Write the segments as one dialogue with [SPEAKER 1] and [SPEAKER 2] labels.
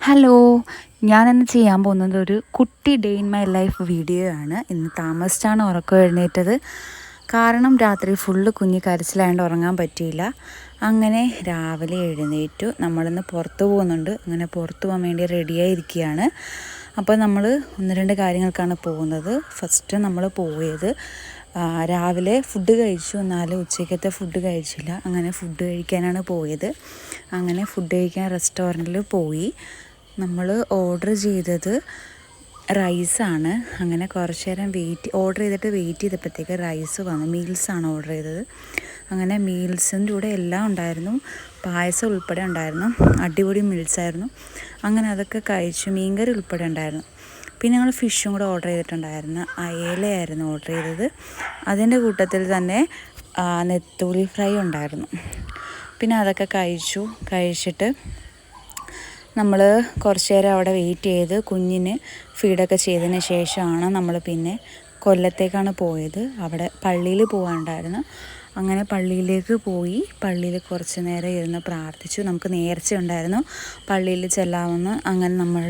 [SPEAKER 1] Hello ഞാനിന്ന് ചെയ്യാൻ പോകുന്നത് ഒരു കുട്ടി day in my life video ആണ്. ഇന്ന് താമസിച്ചാണ് ഉറക്കം എഴുന്നേറ്റത്. കാരണം രാത്രി ഫുള്ള് കുഞ്ഞി കരച്ചിലായതുകൊണ്ട് ഉറങ്ങാൻ പറ്റിയില്ല. അങ്ങനെ രാവിലെ എഴുന്നേറ്റു. നമ്മളിന്ന് പുറത്തു പോകുന്നുണ്ട്. അങ്ങനെ പുറത്തു പോകാൻ വേണ്ടി റെഡിയായിരിക്കുകയാണ് അപ്പോൾ നമ്മൾ ഒന്ന് രണ്ട് കാര്യങ്ങൾക്കാണ് പോകുന്നത്. ഫസ്റ്റ് നമ്മൾ പോയത് രാവിലെ ഫുഡ് കഴിച്ചു. എന്നാൽ ഉച്ചയ്ക്കത്തെ ഫുഡ് കഴിച്ചില്ല. അങ്ങനെ ഫുഡ് കഴിക്കാനാണ് പോയത്. അങ്ങനെ ഫുഡ് കഴിക്കാൻ റെസ്റ്റോറന്റിൽ പോയി. നമ്മൾ ഓർഡർ ചെയ്തത് റൈസാണ് അങ്ങനെ കുറച്ച് നേരം വെയിറ്റ് ഓർഡർ ചെയ്തിട്ട് വെയിറ്റ് ചെയ്തപ്പോഴത്തേക്ക് റൈസ് വന്നു. മീൽസാണ് ഓർഡർ ചെയ്തത്. അങ്ങനെ മീൽസിന്റെ കൂടെ എല്ലാം ഉണ്ടായിരുന്നു. പായസം ഉൾപ്പെടെ ഉണ്ടായിരുന്നു. അടിപൊളി മീൽസായിരുന്നു അങ്ങനെ അതൊക്കെ കഴിച്ചു. മീൻകറി ഉൾപ്പെടെ ഉണ്ടായിരുന്നു. പിന്നെ ഞങ്ങൾ ഫിഷും കൂടെ ഓർഡർ ചെയ്തിട്ടുണ്ടായിരുന്നു. അയലയായിരുന്നു ഓർഡർ ചെയ്തത്. അതിന്റെ കൂട്ടത്തിൽ തന്നെ നെത്തോലി ഫ്രൈ ഉണ്ടായിരുന്നു. പിന്നെ അതൊക്കെ കഴിച്ചു. കഴിച്ചിട്ട് നമ്മൾ കുറച്ച് നേരം അവിടെ വെയിറ്റ് ചെയ്ത് കുഞ്ഞിന് ഫീഡൊക്കെ ചെയ്തതിന് ശേഷമാണ് നമ്മൾ പിന്നെ കൊല്ലത്തേക്കാണ് പോയത്. അവിടെ പള്ളിയിൽ പോകാനുണ്ടായിരുന്നു അങ്ങനെ പള്ളിയിലേക്ക് പോയി പള്ളിയിൽ കുറച്ച് നേരം ഇരുന്ന് പ്രാർത്ഥിച്ചു. നമുക്ക് നേർച്ച ഉണ്ടായിരുന്നു. പള്ളിയിൽ ചെല്ലാമെന്ന് അങ്ങനെ നമ്മൾ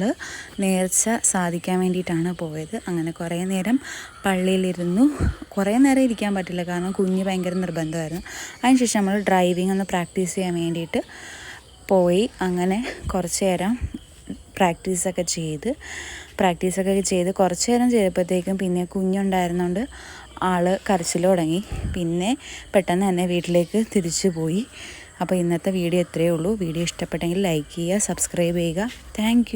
[SPEAKER 1] നേർച്ച സാധിക്കാൻ വേണ്ടിയിട്ടാണ് പോയത്. അങ്ങനെ കുറേ നേരം പള്ളിയിലിരുന്നു. കുറേ നേരം ഇരിക്കാൻ പറ്റില്ല. കാരണം കുഞ്ഞ് ഭയങ്കര നിർബന്ധമായിരുന്നു. അതിനുശേഷം നമ്മൾ ഡ്രൈവിംഗ് ഒന്ന് പ്രാക്ടീസ് ചെയ്യാൻ വേണ്ടിയിട്ട് പോയി അങ്ങനെ കുറച്ച് നേരം പ്രാക്ടീസൊക്കെ ചെയ്ത്. പ്രാക്ടീസൊക്കെ ചെയ്ത് കുറച്ച് നേരം ചെയ്തപ്പോഴത്തേക്കും പിന്നെ കുഞ്ഞുണ്ടായിരുന്നതുകൊണ്ട് ആൾ കരച്ചിൽ തുടങ്ങി. പിന്നെ പെട്ടെന്ന് തന്നെ വീട്ടിലേക്ക് തിരിച്ചു പോയി. അപ്പോൾ ഇന്നത്തെ വീഡിയോ ഇത്രയേ ഉള്ളൂ. വീഡിയോ ഇഷ്ടപ്പെട്ടെങ്കിൽ ലൈക്ക് ചെയ്യുക സബ്സ്ക്രൈബ് ചെയ്യുക. താങ്ക്